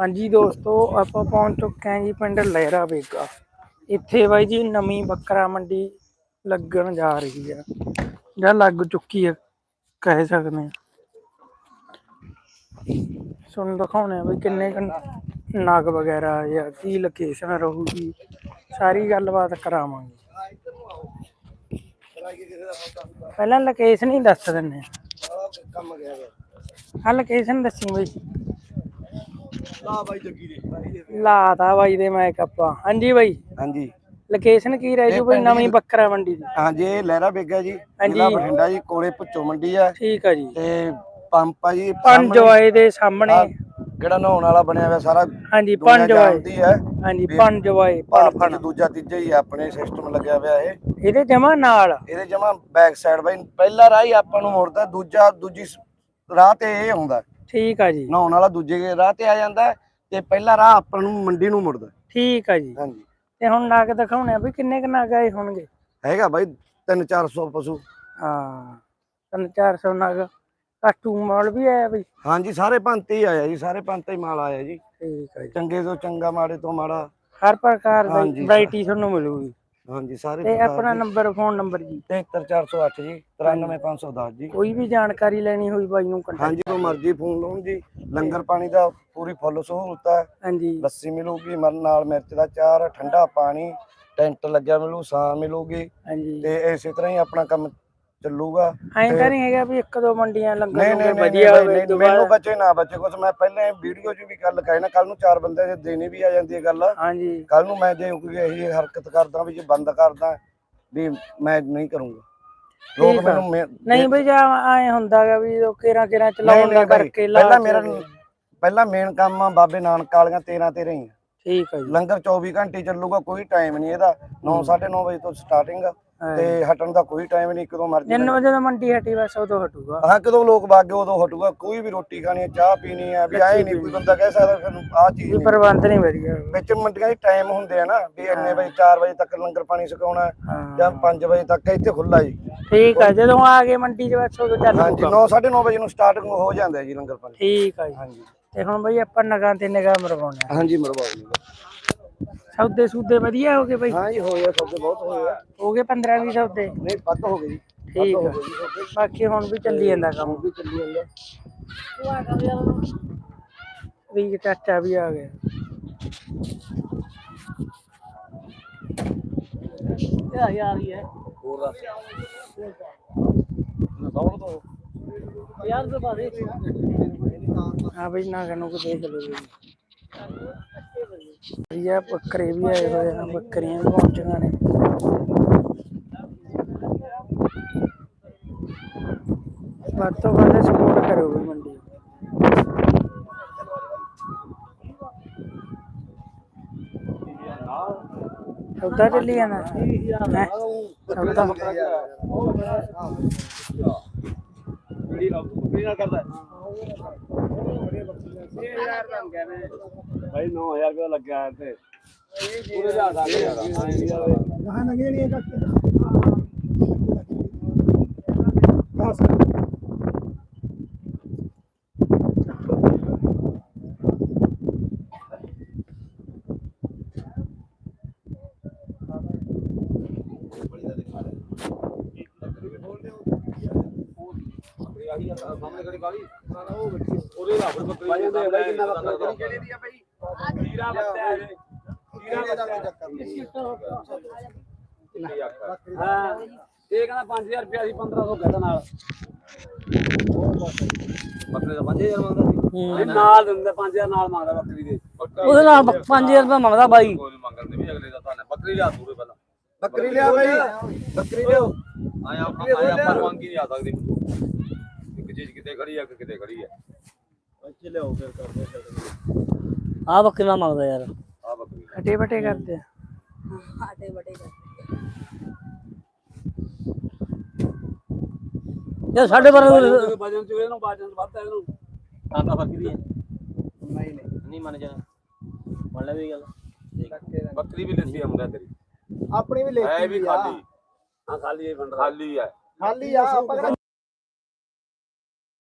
ਹਾਂਜੀ ਦੋਸਤੋ, ਆਪਾਂ ਪਹੁੰਚ ਚੁੱਕੇ ਹਾਂ ਜੀ ਪਿੰਡ ਲਹਿਰਾ ਬੇਗਾ। ਇੱਥੇ ਬਾਈ ਜੀ ਨਵੀਂ ਬੱਕਰਾ ਮੰਡੀ ਲੱਗਣ ਜਾ ਰਹੀ ਆ, ਜਾਂ ਲੱਗ ਚੁੱਕੀ ਆ, ਕਹਿ ਸਕਦੇ ਆ ਸੁਣ ਦਿਖਾਉਣੇ ਆ ਬਈ ਕਿੰਨੇ ਕੁ ਨਗ ਵਗੈਰਾ ਜਾਂ ਕੀ ਲੋਕੇਸ਼ਨ ਰਹੂਗੀ, ਸਾਰੀ ਗੱਲਬਾਤ ਕਰਾਵਾਂਗੇ। ਪਹਿਲਾਂ ਲੋਕੇਸ਼ਨ ਹੀ ਦੱਸ ਦਿੰਨੇ ਆ ਲੋਕੇਸ਼ਨ ਦੱਸੀ ਬਈ। ਲਾ ਬਾਈ ਜੱਗੀ ਦੇ ਲਾਤਾ ਬਾਈ ਦੇ ਮੈਂ ਕੱਪਾ ਹਾਂਜੀ ਬਾਈ। ਹਾਂਜੀ। ਲੋਕੇਸ਼ਨ ਕੀ ਰਹਿ ਜੂ ਬਈ? ਨਵੀਂ ਬੱਕਰਾ ਮੰਡੀ ਦੀ। ਹਾਂਜੀ ਇਹ ਲਹਿਰਾ ਬੇਗਾ ਜੀ। ਜ਼ਿਲ੍ਹਾ ਬਠਿੰਡਾ ਜੀ ਕੋਲੇ ਭੁੱਚੋ ਮੰਡੀ ਆ। ਠੀਕ ਆ ਜੀ। ਤੇ ਪੰਪ ਆ ਜੀ ਪੰਜ ਵਾਏ ਦੇ ਸਾਹਮਣੇ। ਜਿਹੜਾ ਨਹਾਉਣ ਵਾਲਾ ਬਣਿਆ ਹੋਇਆ ਸਾਰਾ ਹਾਂਜੀ ਦੁਨੀਆ ਪੰਜ ਵਾਏ ਜਾਣਦੀ ਹੈ ਹਾਂਜੀ ਪੰਜ ਵਾਏ ਭਾਰਤ ਚ ਦੂਜਾ ਤੀਜਾ ਹੀ ਆਪਣੇ ਸਿਸਟਮ ਲੱਗਿਆ ਹੋਇਆ ਇਹ। ਇਹਦੇ ਜਮਾ ਨਾਲ? ਇਹਦੇ ਜਮਾ ਬੈਕ ਸਾਈਡ ਬਾਈ। ਪਹਿਲਾ ਰਾਹ ਹੀ ਆਪਾਂ ਨੂੰ ਮੁੜਦਾ ਦੂਜਾ ਦੂਜੀ ਰਾਹ ਤੇ ਇਹ ਆਉਂਦਾ ਠੀਕ ਆ ਜੀ। ਨਹਾਉਣ ਵਾਲਾ ਦੂਜੇ ਰਾਹ ਤੇ ਆ ਜਾਂਦਾ ਤੇ ਪਹਿਲਾ ਰਾਹ ਆਪਾਂ ਨੂੰ ਮੰਡੀ ਨੂੰ ਮੁੜਦਾ ਠੀਕ ਆ ਜੀ। ਹਾਂਜੀ। ਤੇ ਹੁਣ ਨਗ ਦਿਖਾਉਣੇ ਆ ਵੀ ਕਿੰਨੇ ਕੁ ਨਗ ਆਏ ਹੋਣਗੇ। ਹੈਗਾ ਬਾਈ 3-400 ਪਸ਼ੂ। ਹਾਂ ਤਿੰਨ 400 ਨਗ। ਕਾਟੂ ਮਾਲ ਵੀ ਆਇਆ ਬਈ। ਹਾਂਜੀ ਸਾਰੇ ਪੰਤੇ ਹੀ ਆਇਆ ਜੀ ਸਾਰੇ ਪੰਤੇ ਹੀ ਮਾਲ ਆਇਆ ਜੀ। ਠੀਕ ਆ ਜੀ। ਚੰਗੇ ਤੋਂ ਚੰਗਾ ਮਾੜੇ ਤੋਂ ਮਾੜਾ। ਹਰ ਪ੍ਰਕਾਰ ਦੀ। ਵੈਰਾਈਟੀ ਤੁਹਾਨੂੰ ਮਿਲੂਗੀ। ਹਾਂਜੀ ਸਾਰੇ ਤੇ ਆਪਣਾ। ਨੰਬਰ ਫੋਨ ਨੰਬਰ ਜੀ। 73408 ਜੀ 93510 ਜੀ। ਕੋਈ ਵੀ ਜਾਣਕਾਰੀ ਲੈਣੀ ਹੋਈ ਬਾਈ ਨੂੰ ਕੰਟੈਕਟ ਹਾਂਜੀ ਤੋਂ ਮਰਜ਼ੀ ਫੋਨ ਲਾਉਣ ਜੀ। ਲੰਗਰ ਪਾਣੀ ਦਾ ਪੂਰੀ ਫੁੱਲ ਸਹੂਲਤ ਹੈ। ਹਾਂਜੀ। ਲੱਸੀ ਮਿਲੂਗੀ ਮਰਨ ਨਾਲ ਮਿਰਚ ਦਾ ਚਾਰ ਠੰਡਾ ਪਾਣੀ ਟੈਂਟ ਲੱਗਿਆ ਮਿਲੂ ਸਾਂ ਮਿਲੂਗੀ। ਹਾਂਜੀ। ਤੇ ਇਸੇ ਤਰ੍ਹਾਂ ਹੀ ਆਪਣਾ ਕੰਮ ਚੱਲੂਗਾ। ਐਂ ਤਾਂ ਨਹੀਂ ਹੈਗਾ ਵੀ ਇੱਕ ਦੋ ਮੰਡੀਆਂ ਲੰਗਰ ਨਹੀਂ ਵਧੀਆ ਹੋਵੇ ਮੈਨੂੰ ਬੱਚੇ ਨਾ ਬੱਚੇ ਕੁਛ ਮੈਂ ਪਹਿਲਾਂ ਵੀਡੀਓ 'ਚ ਵੀ ਗੱਲ ਕਹੀ ਨਾ ਕੱਲ ਨੂੰ ਚਾਰ ਬੰਦੇ ਦੇ ਦੇਣੀ ਵੀ ਆ ਜਾਂਦੀ ਹੈ ਗੱਲ। ਹਾਂਜੀ। ਕੱਲ ਨੂੰ ਮੈਂ ਜੇ ਕੋਈ ਇਹੀ ਹਰਕਤ ਕਰਦਾ ਵੀ ਜੇ ਬੰਦ ਕਰਦਾ ਵੀ ਮੈਂ ਨਹੀਂ ਕਰੂੰਗਾ। ਲੋਕ ਆ। ਮੈਨੂੰ ਨਹੀਂ ਬਈ ਜਾਂ ਐ ਹੁੰਦਾਗਾ ਵੀ ਉਹ ਕੇਰਾ ਕੇਰਾ ਚਲਾਉਣ ਦਾ ਕਰਕੇ ਲਾ ਪਹਿਲਾਂ ਮੇਰਾ। ਪਹਿਲਾਂ ਮੇਨ ਕੰਮ ਆ ਬਾਬੇ ਨਾਨਕ ਵਾਲੀਆਂ 13 13 ਹੀ ਆ। ਠੀਕ ਹੈ ਜੀ। ਲੰਗਰ 24 ਘੰਟੇ ਚੱਲੂਗਾ ਕੋਈ ਟਾਈਮ ਨਹੀਂ ਇਹਦਾ। 9 9:30 ਵਜੇ ਤੋਂ ਸਟਾਰਟਿੰਗ ਤੇ ਹਟਣ ਦਾ ਕੋਈ ਟਾਈਮ ਨਹੀਂ ਕਦੋਂ ਮਰਜ਼ੀ ਜਿੰਨ ਵਜੇ ਦਾ ਮੰਡੀ ਹਟੀ ਬਸ ਉਦੋਂ ਹਟੂਗਾ। ਹਾਂ ਕਦੋਂ ਲੋਕ ਬਾਗੇ ਉਦੋਂ ਹਟੂਗਾ ਕੋਈ ਵੀ ਰੋਟੀ ਖਾਣੀ ਹੈ ਚਾਹ ਪੀਣੀ ਹੈ ਵੀ ਆਏ ਨਹੀਂ ਕੋਈ ਬੰਦਾ ਕਹਿ ਸਕਦਾ ਤੁਹਾਨੂੰ ਆਹ ਚੀਜ਼ ਨਹੀਂ। ਪ੍ਰਬੰਧ ਨਹੀਂ ਵਧੀਆ। ਵਿੱਚ ਮੰਡੀਆਂ ਦੇ ਟਾਈਮ ਹੁੰਦੇ ਆ ਨਾ ਵੀ ਇੰਨੇ ਵਜੇ 4 ਵਜੇ ਤੱਕ ਲੰਗਰ ਪਾਣੀ ਹਾਂ ਜਾਂ 5 ਵਜੇ ਤੱਕ ਇੱਥੇ ਖੁੱਲਾ ਜੀ। ਠੀਕ ਹੈ ਜਦੋਂ ਆ ਗਏ ਮੰਡੀ ਚ ਬਸ ਉਦੋਂ ਚੱਲ ਹਾਂਜੀ ਪਊਗਾ। 9 9:30 ਵਜੇ ਨੂੰ ਸਟਾਰਟਿੰਗ ਹੋ ਜਾਂਦਾ ਜੀ ਲੰਗਰ ਪਾਣੀ। ਠੀਕ ਹੈ ਜੀ। ਹਾਂਜੀ। ਤੇ ਹੁਣ ਬਈ ਆਪਾਂ ਨਗਾਂ ਤੇ ਨਿਗਾਹ ਮਰਵਾਉਣੇ ਆ। ਹਾਂਜੀ ਮਰਵਾਓ ਜੀ। ਸੌਦੇ ਸੂਦੇ ਵਧੀਆ ਹੋ ਗਏ ਬਈ? ਹਾਂ ਜੀ ਹੋਇਆ ਸਭ ਬਹੁਤ ਹੋਇਆ ਹੋ ਗਏ 15 20 ਸੌਦੇ? ਨਹੀਂ ਵੱਧ ਹੋ ਗਈ ਜੀ ਠੀਕ ਹੈ ਬਾਕੀ ਹੁਣ ਵੀ ਚੱਲੀ ਜਾਂਦਾ ਕੰਮ ਵੀ ਚੱਲੀ ਜਾਂਦਾ। ਵੀ ਚਾਚਾ ਵੀ ਆ ਗਿਆ। ਯਾਰ ਯਾਰ ਹੀ ਹੈ। ਹੋਰ ਦੱਸ। ਯਾਰ ਦੇ। ਬਾਰੇ ਹਾਂ ਬਈ ਨਾ ਕਨੂੰ ਕੋ ਦੇਖ ਲਓ। ਜੀ ਇਹ ਬੱਕਰੇ ਵੀ ਆਏ ਹੋਏ ਆ, ਬੱਕਰੀਆਂ ਵੀ ਪਹੁੰਚੀਆਂ ਨੇ। ਵੱਧ ਤੋਂ ਵੱਧ ਸਪੋਰਟ ਕਰੋ ਵੀ ਮੰਡੀ। ਸੌਦਾ ਚੱਲੀ ਜਾਣਾ ਹੈਂ? ਸੌਦਾ? भाई नौ हज़ार रुपया लग गया थे पूरे लगे नहीं ਭਾਈ 9000 ਰੁਪਏ ਲੱਗਿਆ ਇੱਥੇ ਪੂਰੇ ਜਾ ਸਕਦੇ ਵਹਾਂ ਨੰਗੇ ਨਹੀਂ। ਕੱਟ ਇਹ ਕਹਿੰਦਾ 5000 ਰੁਪਿਆ ਸੀ 1500 ਕਹਿੰਦਾ ਨਾਲ। ਬੱਕਰੇ ਦਾ 5000 ਮੰਗਦਾ ਸੀ। ਇਹ ਨਾਲ ਦਿੰਦਾ 5000 ਨਾਲ ਮੰਗਦਾ ਬੱਕਰੀ ਦੇ। ਉਹਦੇ ਨਾਲ 5000 ਰੁਪਏ ਮੰਗਦਾ ਬਾਈ। ਕੋਈ ਨੀ ਮੰਗਣ ਦੇ ਵੀ ਅਗਲੇ ਦਾ ਤਾਂ ਬੱਕਰੀ ਲਿਆ ਦੂਰੇ ਪਹਿਲਾਂ। ਬੱਕਰੀ ਲਿਆ ਭਾਈ ਬੱਕਰੀ ਲਿਓ ਆਇਆ ਆਪਾਂ ਆਇਆ ਆਪਾਂ ਨੂੰ ਮੰਗੀ ਨਹੀਂ ਆ ਸਕਦੀ। ਚੀਜ਼ ਕਿਤੇ ਖੜੀ ਆ ਕਿ ਕਿਤੇ ਖੜੀ ਆ। ਇੱਥੇ ਲਿਆਓ ਫਿਰ ਕਰਦੇ ਆ ਬੱਕਰਾ ਮੰਗਦਾ ਯਾਰ। ਆ ਬੱਕਰੀ। ਹਟੇ ਬਟੇ ਕਰਦੇ ਆ। ਯਾਰ ਸਾਡੇ ਬਾਰੇ ਵਜਨ ਚ ਇਹਨੂੰ ਵਜਨ ਵੱਧ ਹੈ ਇਹਨੂੰ। ਆਂਦਾ ਬੱਕਰੀ ਹੈ ਨਹੀਂ ਨਹੀਂ। ਨਹੀਂ ਮੰਨ ਜਾ ਮੰਨ ਲੈ ਵੀ ਗੱਲ। ਬੱਕਰੀ ਵੀ ਲੱਸੀ ਆਉਂਦਾ ਤੇਰੀ। ਆਪਣੀ ਵੀ ਹੈ ਲੇਖੀ ਵੀ ਖਾਲੀ। ਹਾਂ ਖਾਲੀ ਹੈ ਖਾਲੀ ਹੈ ਖਾਲੀ ਆ ਆਪਾਂ